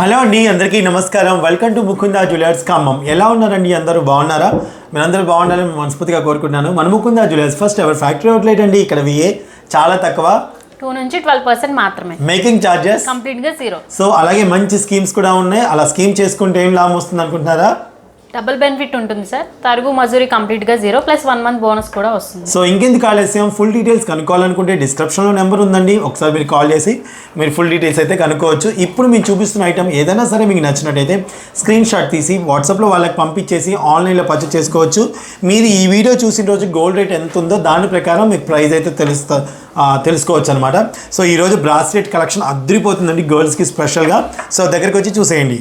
Hello అండి అందరికీ నమస్కారం. Welcome to Mukunda jewellers Khammam. ఎలా ఉన్నారండి? అందరూ బాగున్నారా? మీరందరూ బాగుండాలని మనస్ఫూర్తిగా కోరుకుంటున్నాను. మన Mukunda jewellers first ever factory outlet అండి. ఇక్కడ విఏ చాలా తక్కువ. టూ నుంచి ట్వెల్వ్ పర్సెంట్ మాత్రమే. మేకింగ్ ఛార్జెస్ కంప్లీట్గా జీరో సో అలాగే మంచి స్కీమ్స్ కూడా ఉన్నాయి. అలా స్కీమ్ చేసుకుంటే ఏం లాభం వస్తుంది అనుకుంటున్నారా? డబుల్ బెనిఫిట్ ఉంటుంది సార్ తరుగు మజూరి కంప్లీట్గా zero plus one month bonus కూడా వస్తుంది. సో ఇంకెందుకు ఆలస్యం? ఫుల్ డీటెయిల్స్ కనుక్కోవాలనుకుంటే డిస్క్రిప్షన్లో నెంబర్ ఉందండి. ఒకసారి మీరు కాల్ చేసి మీరు ఫుల్ డీటెయిల్స్ అయితే కనుక్కోవచ్చు. ఇప్పుడు మీకు చూపిస్తున్న ఐటమ్ ఏదైనా సరే మీకు నచ్చినట్టయితే స్క్రీన్ షాట్ తీసి వాట్సాప్లో వాళ్ళకి పంపించేసి ఆన్లైన్లో పర్చేస్ చేసుకోవచ్చు. మీరు ఈ వీడియో చూసిన రోజు గోల్డ్ రేట్ ఎంత ఉందో దాని ప్రకారం మీకు ప్రైస్ అయితే తెలుస్తా తెలుసుకోవచ్చు అనమాట సో ఈరోజు బ్రాస్లెట్ కలెక్షన్ అద్దరిపోతుందండి గర్ల్స్కి స్పెషల్గా సో దగ్గరికి వచ్చి చూసేయండి.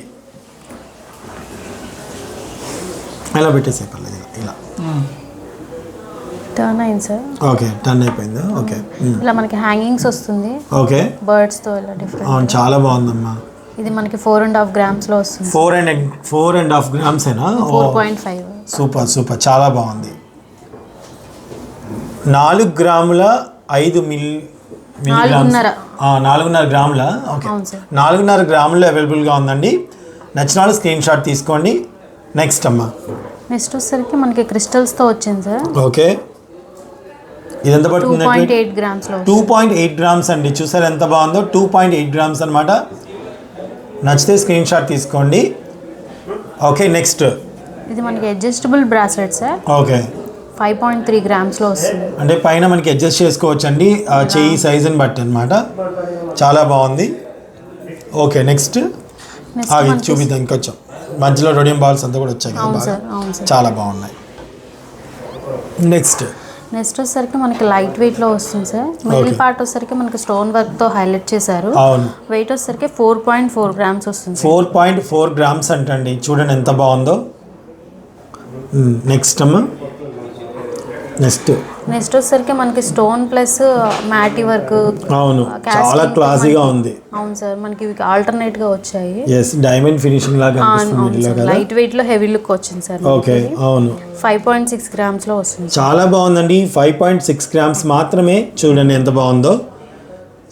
ఇలా పెట్టేసే పర్లేదు ఇలా. టర్న్ అయింది సార్. ఓకే టర్న్ అయిపోయిందా? ఓకే. మ్. ఇలా మనకి హ్యాంగింగ్స్ వస్తుంది. ఓకే. బర్డ్స్తో ఇలా డిఫరెంట్ అవును చాలా బాగుందమ్మా. ఇది మనకి ఫోర్ అండ్ హాఫ్ గ్రామ్స్లో వస్తుంది. Four and four and half grams అయినా four point five super super చాలా బాగుంది. నాలుగు గ్రాముల ఐదు మిల్ నాలుగున్నర. నాలుగున్నర గ్రాముల? ఓకే. నాలుగున్నర గ్రాములు అవైలబుల్గా ఉందండి. నచ్చిన వాళ్ళు స్క్రీన్ షాట్ తీసుకోండి. నెక్స్ట్ అమ్మా. నెక్స్ట్ వచ్చేసరికి మనకి క్రిస్టల్స్తో వచ్చింది సార్. ఓకే. ఇది ఎంత పడుతుంది పాయింట్ ఎయిట్ గ్రామ్స్లో టూ పాయింట్ ఎయిట్ గ్రామ్స్ అండి. చూసారు ఎంత బాగుందో? టూ పాయింట్ ఎయిట్ గ్రామ్స్ అనమాట నచ్చితే స్క్రీన్ షాట్ తీసుకోండి. Okay next. ఇది మనకి adjustable bracelet sir. Okay. Five point three గ్రామ్స్లో వస్తుంది. అంటే పైన మనకి అడ్జస్ట్ చేసుకోవచ్చు అండి చెయ్యి సైజుని బట్టి అనమాట చాలా బాగుంది. Okay next. చూపిద్దాం ఇంకొంచెం. మధ్యలో రొడియం బాల్స్ అంతా కూడా వచ్చాయి చాలా బాగున్నాయి. నెక్స్ట్ నెక్స్ట్ వచ్చేసరికి మనకి లైట్ వెయిట్లో వస్తుంది సార్. మిడిల్. పార్ట్ వచ్చేసరికి మనకి స్టోన్ వర్క్తో హైలైట్ చేశారు. వెయిట్ వచ్చేసరికి ఫోర్ పాయింట్ ఫోర్ గ్రామ్స్ వస్తుంది ఫోర్ పాయింట్ ఫోర్ గ్రామ్స్ అంటండి. చూడండి ఎంత బాగుందో. నెక్స్ట్ అమ్మా. నెక్స్ట్. నెక్స్ట్ వచ్చేసరికి మనకి స్టోన్ ప్లస్ మ్యాటి వర్క్ అవును. చాలా క్లాసీగా ఉంది. అవును సార్ మనకి ఇవి ఆల్టర్నేట్గా వచ్చాయి. ఎస్ డైమండ్ ఫినిషింగ్ లాగా అనిపిస్తుంది లైట్ వెయిట్లో హెవీ లుక్ వచ్చింది సార్ ఓకే అవును. ఫైవ్ పాయింట్ సిక్స్ గ్రామ్స్లో వస్తుంది చాలా బాగుందండి. ఫైవ్ పాయింట్ సిక్స్ గ్రామ్స్ మాత్రమే చూడండి ఎంత బాగుందో.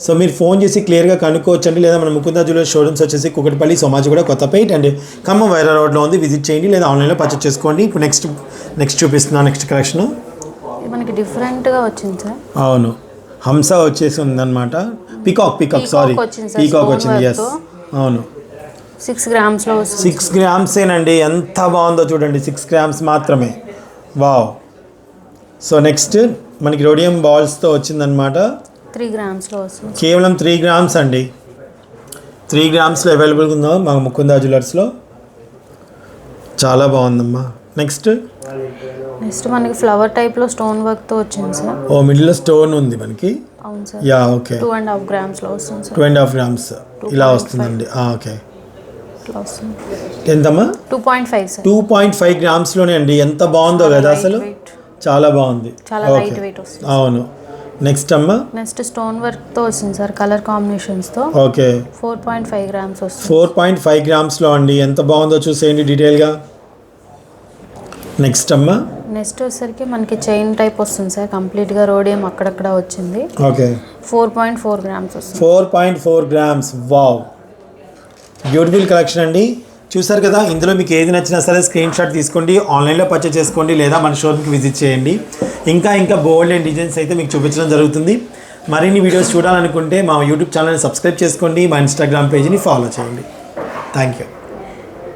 సో మీరు ఫోన్ చేసి క్లియర్గా కనుక్కోవచ్చండి. లేదా మన ముకుందా జ్యువెలర్స్ షోరూమ్స్ వచ్చేసి కుకటిపల్లి సోమాజి కూడా కొత్తపేట అండ్. ఖమ్మం వైరా రోడ్లో ఉంది. విజిట్ చేయండి. లేదా ఆన్లైన్లో పర్చేస్ చేసుకోండి. ఇప్పుడు నెక్స్ట్ నెక్స్ట్ చూపిస్తున్నాను నెక్స్ట్ కలెక్షన్ మనకి డిఫరెంట్గా వచ్చింది సార్. అవును. హంస వచ్చేసి ఉందన్నమాట. పికాక్ పికాక్ సారీ పీకాక్ వచ్చింది ఎస్. అవును. సిక్స్ గ్రామ్స్లో వస్తుంది. సిక్స్ గ్రామ్సేనండి ఎంత బాగుందో చూడండి సిక్స్ గ్రామ్స్ మాత్రమే. వావ్ సో నెక్స్ట్ మనకి రోడియం బాల్స్తో వచ్చిందనమాట త్రీ గ్రామ్స్లో వస్తుంది. కేవలం త్రీ గ్రామ్స్ అండి. త్రీ గ్రామ్స్లో అవైలబుల్గా ఉందో మా ముకుందా జ్యువెలర్స్లో చాలా బాగుందమ్మా. నెక్స్ట్ నెక్స్ట్ మనకి ఫ్లవర్ టైప్లో స్టోన్ వర్క్తో వచ్చింది సార్. ఓ మిడిల్లో స్టోన్ ఉంది మనకి. అవును sir. Yeah okay. Two and half గ్రామ్స్లో వస్తుంది sir. Two and half grams ఇలా వస్తుందండి. ఆ, ఓకే. ఎంతమ్మా? Two point five sir two point five గ్రామ్స్లోనే అండి. ఎంత బాగుందో కదా అసలు? చాలా బాగుంది. చాలా లైట్ వెయిట్ వస్తుంది. అవును. నెక్స్ట్ అమ్మా? నెక్స్ట్ స్టోన్ వర్క్తో వస్తుంది sir colour కాంబినేషన్స్తో. Okay. Four point five grams వస్తుంది. ఫోర్ పాయింట్ ఫైవ్ గ్రామ్స్లో అండి. ఎంత బాగుందో చూసేయండి డీటెయిల్గా నెక్స్ట్ అమ్మా? నెక్స్ట్ వచ్చేసరికి మనకి చైన్ టైప్ వస్తుంది సార్. కంప్లీట్గా రోడియం అక్కడక్కడ వచ్చింది. Okay four point four grams వస్తుంది. Four point four grams wow beautiful collection అండి. చూసారు కదా ఇందులో మీకు ఏది నచ్చినా సరే స్క్రీన్ షాట్ తీసుకోండి ఆన్లైన్లో పర్చేస్ చేసుకోండి లేదా మన షోరూమ్కి విజిట్ చేయండి. ఇంకా ఇంకా బోల్డ్ అండ్ డిజైన్స్ అయితే మీకు చూపించడం జరుగుతుంది. మరిన్ని వీడియోస్ చూడాలనుకుంటే మా యూట్యూబ్ ఛానల్ని సబ్స్క్రైబ్ చేసుకోండి మా ఇన్స్టాగ్రామ్ పేజ్ని ఫాలో చేయండి. Thank you